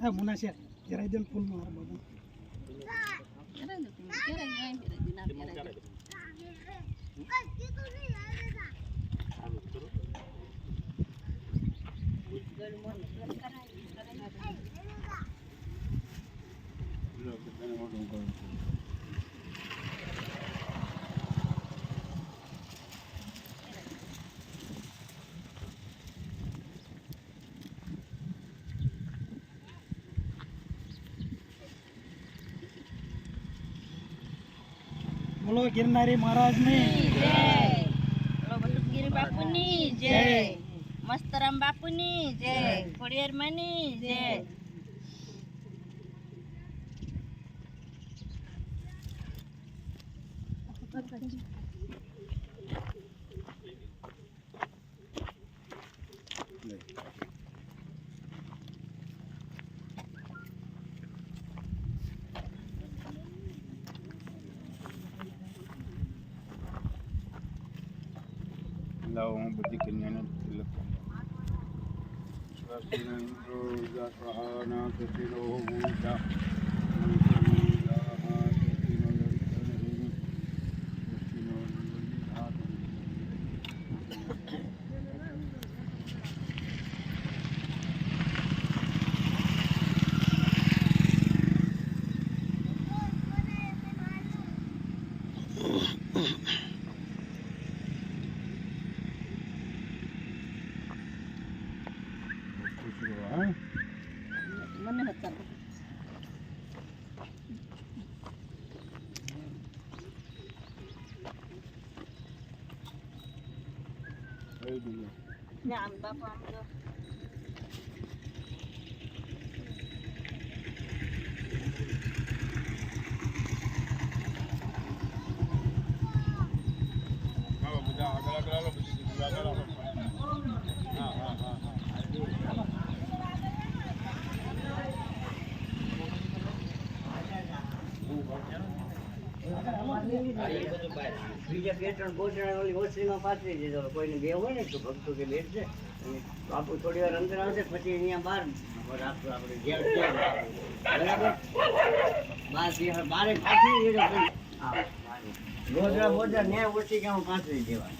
Ah, bueno, sí, era ella jadi pulmón, hermano. છે જરાય દે ફૂલ માર બાબા બોલો ગિરનારી મહારાજની. બાપુની જય. મસ્તરામ બાપુની જય. ખોડિયાર માની જય. લાવો હું اللهم بديك النعمة لك إذا صحانا Mm-hmm. Ya, Ayo dulu. Nyam ambil. Kalau beda, agak-agak. બીજા બે ત્રણ ગોઠણા ઓલી ઓછળીમાં પાથરી દીધો કોઈને બે હોય ને તો ભક્તો કે બેઠ છે અને બાપુ થોડી વાર અંદર આવશે પછી અહીંયા બહાર રાખશું આપણે ઘેર બરાબર બાર પાથરી દીધો ગોધરા ઓછી કે પાથરી દેવા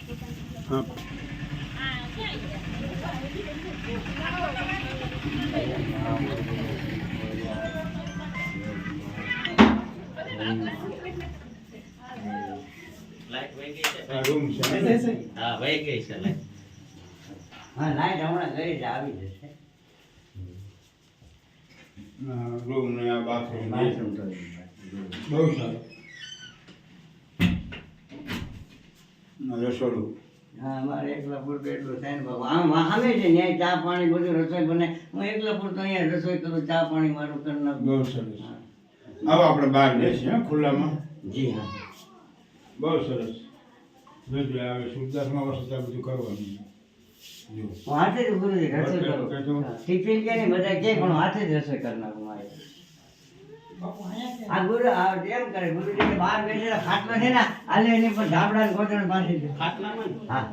હા. આ રૂમ છે. ને? હા લાઈટ હમણાં ગઈ છે આવી જશે. રૂમ ને આ બાથરૂમ બાથરૂમ તો બહુ સારું. રસોડું. હા મારે એકલા પૂરતું એટલું થાય ને બાબુ આમ આવે છે ન્યાય ચા પાણી બધું રસોઈ બને. હું એકલા પૂરતો અહીંયા રસોઈ કરું ચા પાણી મારું કરી નાખું. બહુ સરસ. આવો આપણે બહાર જઈશું હા, ખુલ્લામાં. જી હા. બહુ સરસ. જોજો આવે સુરદાસમાં વર્ષ ત્યાં બધું કરવાનું હાથે જ ગુરુ રસોઈ. હા, ટિફિન કે નહીં બધા કે પણ હાથે જ રસોઈ કરી નાખું મારે. આ ગુરુ એમ કરે ગુરુજી બહાર બેસેલા ખાટલા છે ને આલે એની પર ધાબડા ને ગોદણ બાંધી દે. હા.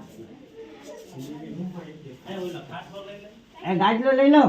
એ ગાજલો લઈ લો.